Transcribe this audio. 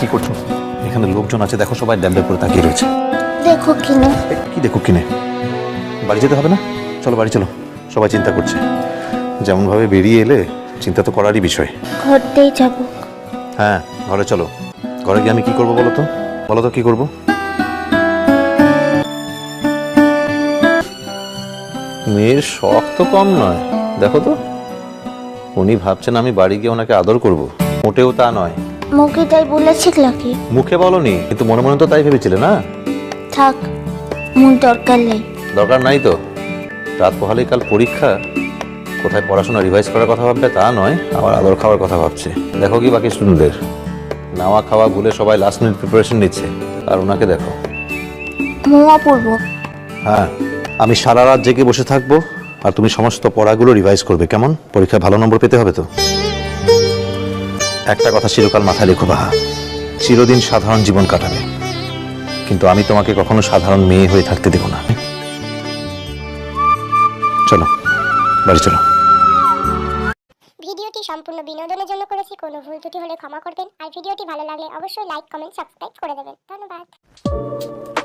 কি করছ? এখানে লোকজন আছে দেখো সবাই ড্যাম করে তাকিয়ে রয়েছে। দেখো কিনা। কি দেখো কিনে? বাড়ি যেতে হবে না? চলো বাড়ি চলো। সবাই চিন্তা করছে। যেমনভাবে বেরিয়ে এলে চিন্তা তো করারই বিষয়। ঘরতেই যাব। হ্যাঁ ঘরে চলো। ঘরে গিয়ে আমি কি করব বলো তো? বলো তো কি করব? মেয়ের শখ তো কম নয়। দেখো তো। উনি ভাবছেন আমি বাড়ি গিয়ে ওনাকে আদর করব। মোটেও তা নয়। মুখে তাই বলেছিল কি মুখে বলনি কিন্তু মনে মনে তো তাই ভেবেছিলে না? থাক মন দরকার নেই। দরকার নাই তো। রাত পোহালেই কাল পরীক্ষা কোথায় পড়াশোনা রিভাইজ করার কথা ভাববে তা নয় আবার আদর খাওয়ার কথা ভাবছে। দেখো কি বাকি স্টুডেন্টদের। নাওয়া খাওয়া ভুলে সবাই লাস্ট মিনিট প্রিপারেশন নিচ্ছে। আর ওনাকে দেখো। মোয়া পড়ব হ্যাঁ আমি সারা রাত জেগে বসে থাকব আর তুমি সমস্ত পড়াগুলো রিভাইজ করবে কেমন? পরীক্ষায় ভালো নম্বর পেতে হবে তো? একটা কথা চিরকাল মাথায় রেখো, বাহা। চিরদিন সাধারণ জীবন কাটাবে। কিন্তু আমি তোমাকে কখনো সাধারণ মেয়ে হয়ে থাকতে দেব না। চলো, বাড়ি চলো। ভিডিওটি সম্পূর্ণ বিনোদনের জন্য করেছি। কোনো ভুল ত্রুটি হলে ক্ষমা করবেন। আর ভিডিওটি ভালো লাগলে অবশ্যই লাইক কমেন্ট সাবস্ক্রাইব করে দেবেন। ধন্যবাদ।